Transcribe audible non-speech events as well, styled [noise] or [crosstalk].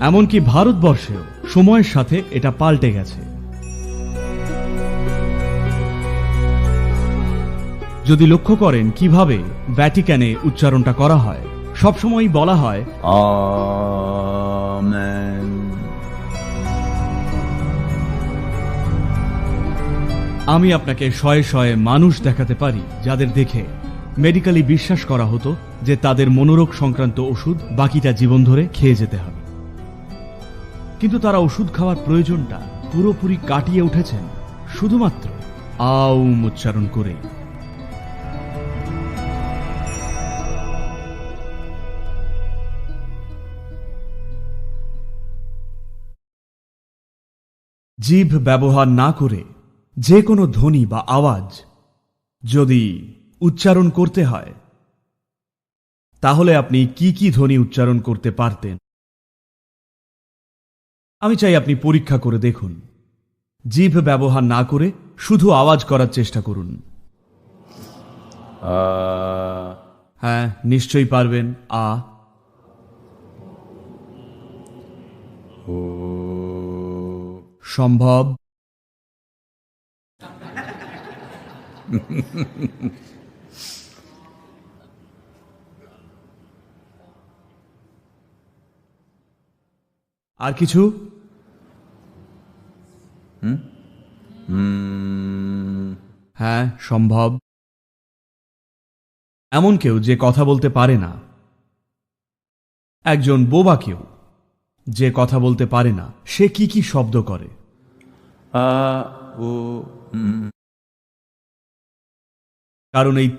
এমনকি ভারতবর্ষেও সময়ের সাথে এটা পাল্টে গেছে। যদি লক্ষ্য করেন কীভাবে ভ্যাটিকানে উচ্চারণটা করা হয় সবসময়ই বলা হয় আমি আপনাকে শয়ে শয়ে মানুষ দেখাতে পারি যাদের দেখে মেডিকেলি বিশ্বাস করা হতো যে তাদের মনোরোগ সংক্রান্ত ওষুধ বাকিটা জীবন ধরে খেয়ে যেতে হবে। কিন্তু তারা ওষুধ খাওয়ার প্রয়োজনটা পুরোপুরি কাটিয়ে উঠেছেন শুধুমাত্র আউম উচ্চারণ করে। জিভ ব্যবহার না করে যে কোনো ধ্বনি বা আওয়াজ যদি উচ্চারণ করতে হয়, তাহলে আপনি কি কি ধ্বনি উচ্চারণ করতে পারতেন? আমি চাই আপনি পরীক্ষা করে দেখুন। জিভ ব্যবহার না করে শুধু আওয়াজ করার চেষ্টা করুন। হ্যাঁ নিশ্চয়ই পারবেন। আ। সম্ভব। [laughs] আর কিছু? হ্যাঁ সম্ভব। এমন কেউ যে কথা বলতে পারে না। একজন বোবা কেউ যে কথা বলতে পারে না। সে কি কি শব্দ করে? কারণ এই